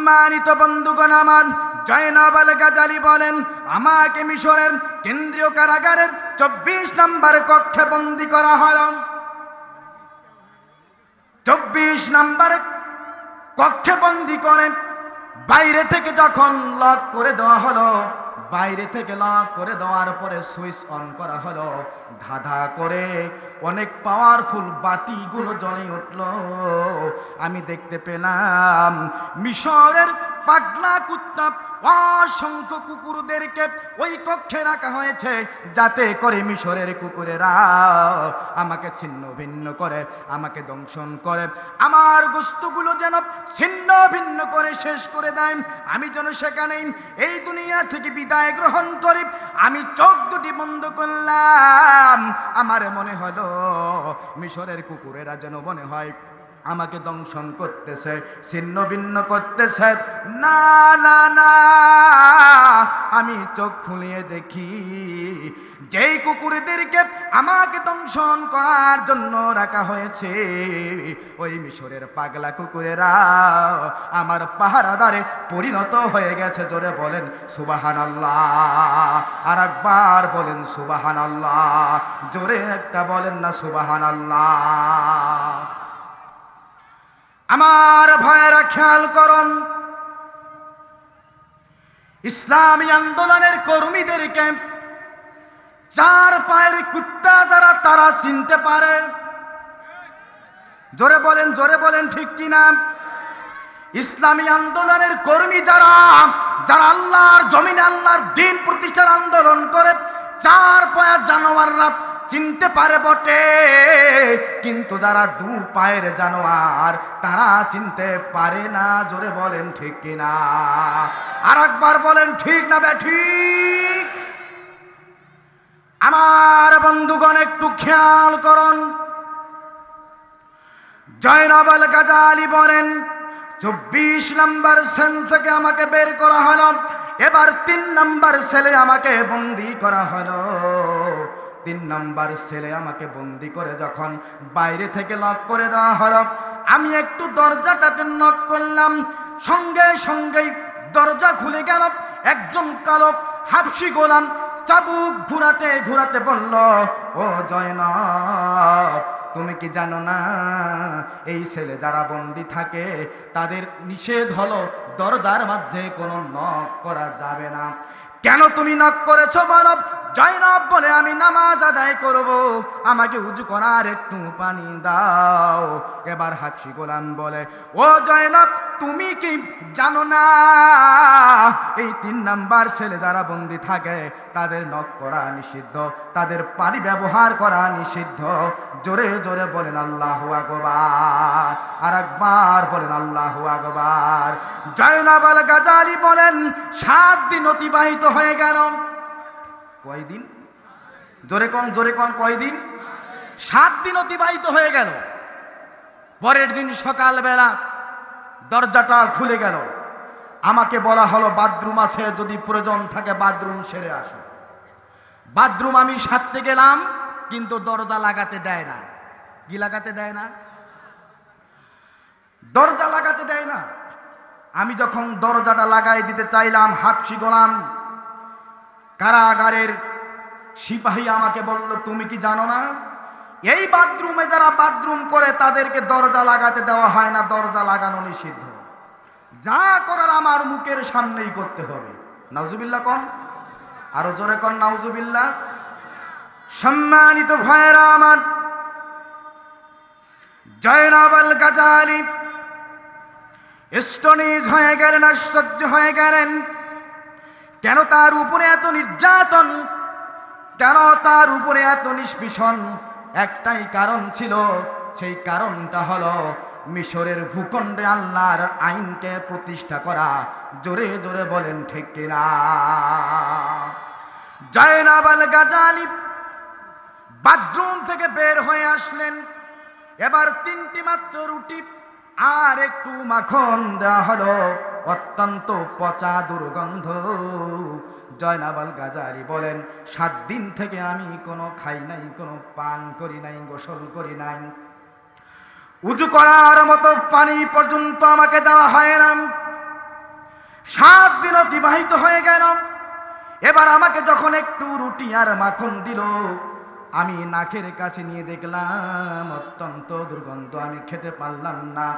সম্মানিত বন্ধুগণ আমার, জয়নাব গাজালি বলেন, আমাকে মিশরের কেন্দ্রীয় কারাগারের চব্বিশ নম্বর কক্ষে বন্দি করা হয় চব্বিশ নম্বর কক্ষে বন্দি করে বাইরে থেকে যখন লক করে দেওয়া হলো বাইরে থেকে লক করে দেওয়ার পরে সুইচ অন করা হলো। ধাঁধা করে অনেক পাওয়ারফুল বাতিগুলো জ্বলে উঠল। আমি দেখতে পেলাম মিশরের পাগলা কুত্তা, অসংখ্য কুকুরদেরকে ওই কক্ষে রাখা হয়েছে যাতে করে মিশরের কুকুরেরা আমাকে ছিন্ন ভিন্ন করে, আমাকে দংশন করে। আমার গোস্তগুলো যেন ছিন্ন ভিন্ন করে শেষ করে দেয়। আমি যেন সেখানে এই দুনিয়া থেকে বিদায় গ্রহণ করি। আমি চোখ দুটি বন্ধ করলাম। আমার মনে হলো মিশরের কুকুরেরা যেন মনে হয় আমাকে দংশন করতেছে, ছিন্ন ভিন্ন করতেছে। না না না, আমি চোখ খুলিয়ে দেখি, যেই কুকুরদেরকে আমাকে দংশন করার জন্য রাখা হয়েছে, ওই মিশরের পাগলা কুকুরেরা আমার পাহারাদারে পরিণত হয়ে গেছে। জোরে বলেন সুবাহান আল্লাহ আর একবার বলেন সুবাহান আল্লাহ জোরে একটা বলেন না সুবাহান আল্লাহ আমার ভাইয়েরা খেয়াল করুন। ইসলামী আন্দোলনের কর্মীদের ক্যাম্প চার পায়ের কুত্তা যারা, তারা চিনতে পারে। জোরে বলেন জোরে বলেন, ঠিক কিনা? ইসলামী আন্দোলনের কর্মী যারা যারা আল্লাহর জমিনে, আল্লাহর দিন প্রতিষ্ঠার আন্দোলন করে, চার পায়ের জানোয়াররা চিনতে পারে বটে। কিন্তু যারা দু পায়ের জানোয়ার, তারা চিনতে পারে না, জোরে বলেন ঠিক কিনা। আর একবার বলেন ঠিক না বে ঠিক আমার বন্ধুগণ, একটু খেয়াল করুন। জয়নবাল গাজালি বলেন, চব্বিশ নম্বর সেল থেকে আমাকে বের করা হলো। এবার তিন নম্বর সেলে আমাকে বন্দি করা হলো। তিন নম্বর ছেলে আমাকে বন্দি করে যখন বাইরে থেকে লক করে দেওয়া হলো, আমি একটু দরজাটাতে নক করলাম। সঙ্গে সঙ্গেই দরজা খুলে গেল। একজন কালো হাফসি গোলাম চাবুক ঘুরাতে ঘুরাতে বলল, ও জয়নব, তুমি কি জানো না, এই ছেলে যারা বন্দি থাকে, তাদের নিষেধ হলো দরজার মধ্যে কোনো নক করা যাবে না। কেন তুমি নক করেছ মানব? জয়নব বলে, আমি নামাজ আদায় করব। আমাকে উজু করার একটু পানি দাও। এবার হাফসি গোলাম বলে, ও জয়নব, তুমি কি জানো না? এই তিন নাম্বার ছেলে যারা বন্দি থাকে, তাদের নক করা নিষিদ্ধ, তাদের পানি ব্যবহার করা নিষিদ্ধ। জোরে জোরে বলেন, আল্লাহ আকবার। আর একবার বলেন, আল্লাহ আকবার। জয়নাব আল গাজালি বলেন, সাত দিন অতিবাহিত হয়ে গেল। কয়দিন? জোরে কন জোরে কন, কয়দিন? সাত দিন অতিবাহিত হয়ে গেল। পরের দিন সকালবেলা দরজাটা খুলে গেল। আমাকে বলা হলো, বাথরুম আছে, যদি প্রয়োজন থাকে বাথরুম সেরে আসো। বাথরুম আমি সারতে গেলাম, কিন্তু দরজা লাগাতে দেয় না। কি লাগাতে দেয় না? দরজা লাগাতে দেয় না। আমি যখন দরজাটা লাগাই দিতে চাইলাম, হাফসি গোলাম কারাগারের সিপাহী আমাকে বলল, তুমি কি জানো না? এই বাথরুমে যারা বাথরুম করে, তাদেরকে দরজা লাগাতে দেওয়া হয় না। দরজা লাগানো নিষিদ্ধ। যা করার আমার মুখের সামনেই করতে হবে। নাউজুবিল্লাহ কন। আরও জোরে কন, নাউজুবিল্লাহ। সম্মানিত ভাইরা আমার জয়নাবাল গাজালি স্টনিজ হয়ে গেলেন, আশ্চর্য হয়ে গেলেন। কেন তার উপরে এত নির্যাতন? কেন তার উপরে এত নিষ্পিষণ? একটাই কারণ ছিল, সেই কারণটা হলো মিশরের ভূখণ্ডে আল্লাহর আইনকে প্রতিষ্ঠা করা। জোরে জোরে বলেন, ঠিক কিনা? জয়নাবাল গাজালি বাথরুম থেকে বের হয়ে আসলেন। এবার তিনটি মাত্র রুটি আর একটু মাখন দেওয়া হলো। অত্যন্ত পচা দুর্গন্ধ। জয়নাবাল গাজারি বলেন, সাত দিন থেকে আমি কোনো খাই নাই, কোনো পান করি নাই, গোসল করি নাই। উজু করার মতো পানি পর্যন্ত আমাকে দেওয়া হয় না। সাত দিন অতিবাহিত হয়ে গেল এবার আমাকে যখন একটু রুটি আর মাখন দিল, আমি নাকের কাছে নিয়ে দেখলাম, অত্যন্ত দুর্গন্ধ, আমি খেতে পারলাম না।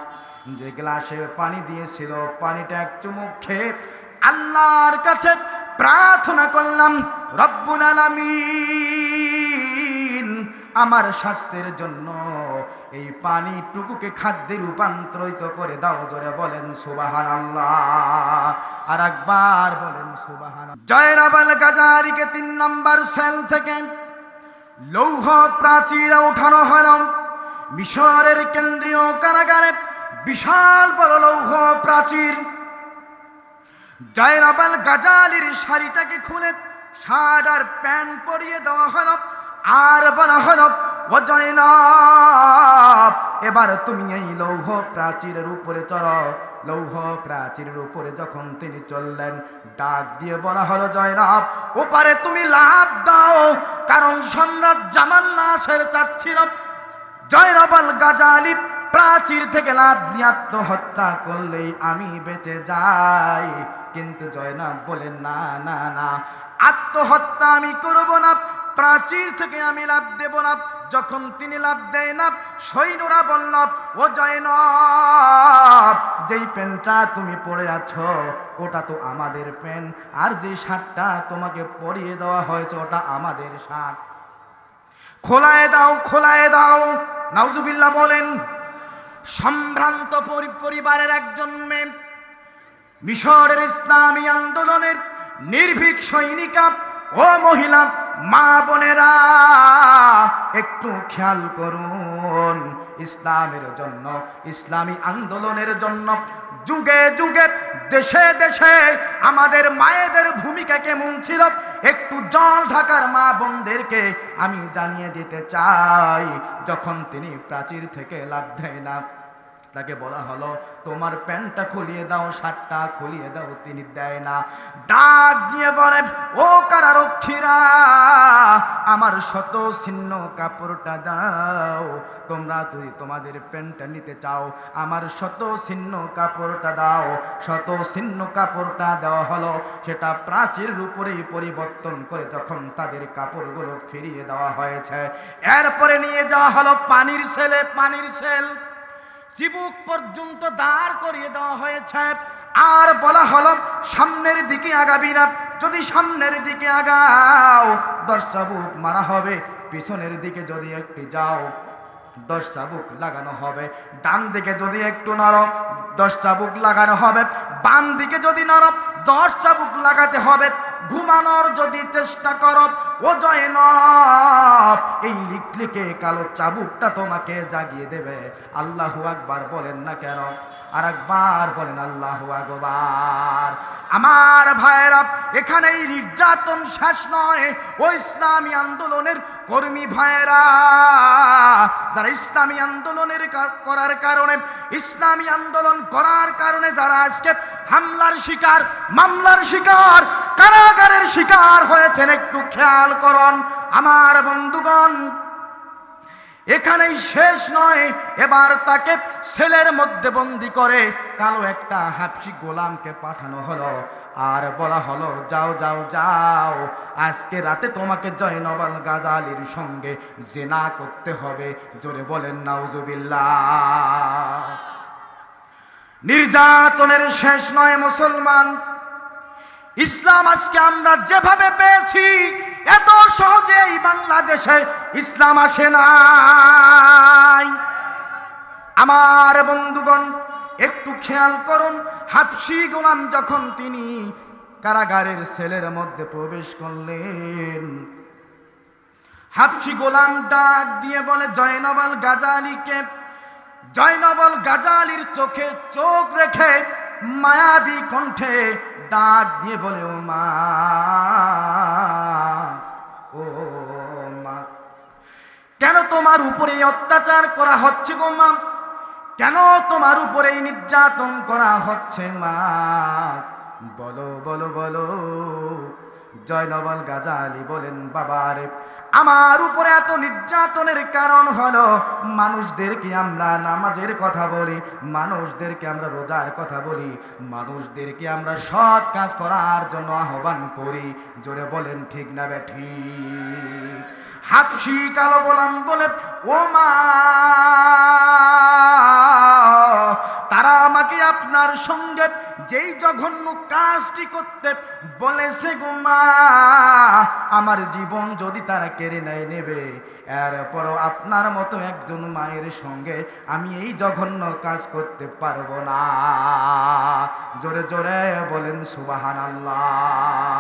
যে গ্লাসে পানি দিয়েছিল, পানিটা এক চুমুক খেয়ে আল্লাহর কাছে প্রার্থনা করলাম, রব্বুল আলামিন, আমার স্বাস্থ্যের জন্য এই পানিটুকুকে খাদ্যে রূপান্তরিত করে দাও। জোরে বলেন সুবাহান আল্লাহ আর একবার বলেন সুবাহান জয়রাবাল গাজারিকে তিন নম্বর সেল থেকে লৌহ প্রাচীর উঠানো হল। মিশরের কেন্দ্রীয় কারাগারে বিশাল বড় লৌহ প্রাচীর। জয়রাবাল গাজালির শাড়িটাকে খুলে শার্ট আর প্যান্ট পরিয়ে দেওয়া হলো। আর বলা হলো, ও জয়নাব, এবার তুমি এই লৌহ প্রাচীরের উপরে চড়ো। লৌহ প্রাচীরের উপরে যখন তিনি চললেন, ডাক দিয়ে বলা হলো, জয়নাব, ওপারে তুমি লাভ দাও, কারণ সম্রাট জামাল নাসের চাচ্ছিল। জয়রাবাল গাজালি প্রাচীর থেকে লাভ দিয়ে আত্মহত্যা করলেই আমি বেঁচে যাই। কিন্তু জয়নাব বলেন, না না না, আত্মহত্যা আমি করব না। প্রাচীর থেকে আমি লাভ দেব না। যখন তিনি লাভ দেয় না, সৈন্যরা বলল, ও জয়নব, যেই প্যান্টটা তুমি পরে আছো, ওটা তো আমাদের প্যান্ট আর যে শার্টটা তোমাকে পরিয়ে দেওয়া হয়েছে, ওটা আমাদের শার্ট। খোলায় দাও খোলায় দাও। নাউজুবিল্লাহ বলেন সম্ভ্রান্ত পরিবারের একজন মেয়ে, মিশরের ইসলামী আন্দোলনের নির্ভীক সৈনিকা ও মহিলা, মা বোনেরা, একটু খেয়াল করুন, ইসলামের জন্য, ইসলামী আন্দোলনের জন্য যুগে যুগে, দেশে দেশে আমাদের মায়েদের ভূমিকা কেমন ছিল? একটু জল ঢাকার মা বোনদেরকে আমি জানিয়ে দিতে চাই, যখন তিনি প্রাচীর থেকে লাভ দেয় না। তাকে বলা হলো, তোমার প্যান্টটা খুলিয়ে দাও, শার্টটা খুলিয়ে দাও, তিনি দেয় না। ডাক দিয়ে বলে, ও কারারক্ষীরা, আমার শত ছিন্ন কাপড়টা দাও। তোমরা যদি তোমাদের প্যান্টটা নিতে চাও, আমার শত ছিন্ন কাপড়টা দাও। শত ছিন্ন কাপড়টা দেওয়া হলো, সেটা প্রাচীর উপরেই পরিবর্তন করে যখন তাদের কাপড়গুলো ফিরিয়ে দেওয়া হয়েছে। এরপরে নিয়ে যাওয়া হলো পানির ছেলে পানির ছেল চিবুক পর্যন্ত দাঁড় করিয়ে দেওয়া হয়েছে। আর বলা হলো, সামনের দিকে আগাবি না। যদি সামনের দিকে আগাও, দশ চাবুক মারা হবে। পিছনের দিকে যদি একটি যাও, দশ চাবুক লাগানো হবে। ডান দিকে যদি একটু নরম দশ চাবুক লাগানো হবে। বাম দিকে যদি নরম দশ চাবুক লাগাতে হবে। ঘুমানোর যদি চেষ্টা করো ও জয়নব এই লিখলিকে কালো চাবুকটা তোমাকে জাগিয়ে দেবে। আল্লাহু আকবার বলেন না কেন? আর একবার বলেন, আল্লাহু আকবার। আমার এখানে এই নির্যাতন শেষ নয়। ও ইসলামী আন্দোলনের কর্মী ভাইরা যারা ইসলামী আন্দোলনের করার কারণে, ইসলামী আন্দোলন করার কারণে যারা আজকে হামলার শিকার, মামলার শিকার কারাগারের শিকার হয়েছেন, একটু খেয়াল করুন। আমার বন্ধুগণ, এখানেই শেষ নয়। এবার তাকে সেলের মধ্যে বন্দি করে কালো একটা হাফসি গোলামকে পাঠানো হলো। আর বলা হলো, যাও যাও যাও, আজকে রাতে তোমাকে জয়নবাল গাজালির সঙ্গে জেনা করতে হবে। জোরে বলেন, নাউজুবিল্লাহ। নির্যাতনের শেষ নয়, মুসলমান। ইসলাম আজকে আমরা যেভাবে পেয়েছি, এত সহজে এই বাংলাদেশে ইসলাম আসে নাই। আমার বন্ধুগণ, একটু খেয়াল করুন, হাফসি গোলাম যখন তিনি কারাগারের সেলের মধ্যে প্রবেশ করলেন, হাফসি গোলাম ডাক দিয়ে বলে, জয়নবাল গাজালিকে, জয়নবল গাজালির চোখে চোখ রেখে মায়াবী কণ্ঠে ডাক দিয়ে বলে, ও মা ও মা, কেন তোমার উপরে অত্যাচার করা হচ্ছে গো মা? কেন তোমার উপরে নির্যাতন করা হচ্ছে মা? বলো বলো বলো জয়নবল গাজালি বলেন, বাবারে, আমার উপরে এত নির্যাতনের কারণ হলো মানুষদেরকে আমরা নামাজের কথা বলি, মানুষদেরকে আমরা রোজার কথা বলি, মানুষদেরকে আমরা সৎ কাজ করার জন্য আহ্বান করি। জোরে বলেন, ঠিক না বে, ঠিক। হাফসি কালো গোলাম বলে ও মা তারা আমাকে আপনার সঙ্গে যেই জঘন্য কাজটি করতে বলেছে গো মা, আমার জীবন যদি তারা কেড়ে নেয়, নেবে। এরপরও আপনার মতো একজন মায়ের সঙ্গে আমি এই জঘন্য কাজ করতে পারব না। জোরে জোরে বলেন সুবাহান আল্লাহ